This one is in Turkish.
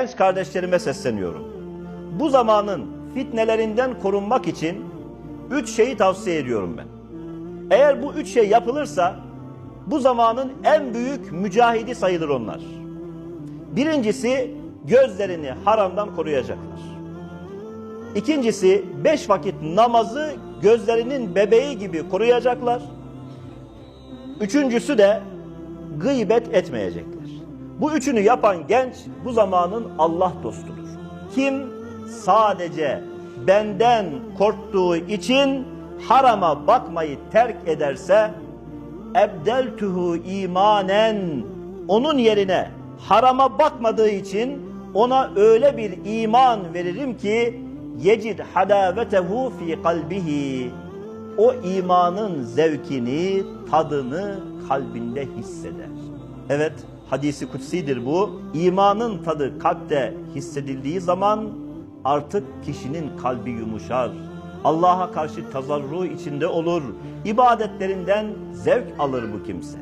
Genç kardeşlerime sesleniyorum. Bu zamanın fitnelerinden korunmak için üç şeyi tavsiye ediyorum ben. Eğer bu üç şey yapılırsa bu zamanın en büyük mücahidi sayılır onlar. Birincisi gözlerini haramdan koruyacaklar. İkincisi beş vakit namazı gözlerinin bebeği gibi koruyacaklar. Üçüncüsü de gıybet etmeyecekler. Bu üçünü yapan genç bu zamanın Allah dostudur. Kim sadece benden korktuğu için harama bakmayı terk ederse ebdeltuhu imanen onun yerine harama bakmadığı için ona öyle bir iman veririm ki yecid hadavetehu fi kalbihi o imanın zevkini, tadını kalbinde hisseder. Evet, hadisi kutsidir bu. İmanın tadı kalpte hissedildiği zaman artık kişinin kalbi yumuşar. Allah'a karşı tazarru içinde olur. İbadetlerinden zevk alır bu kimse.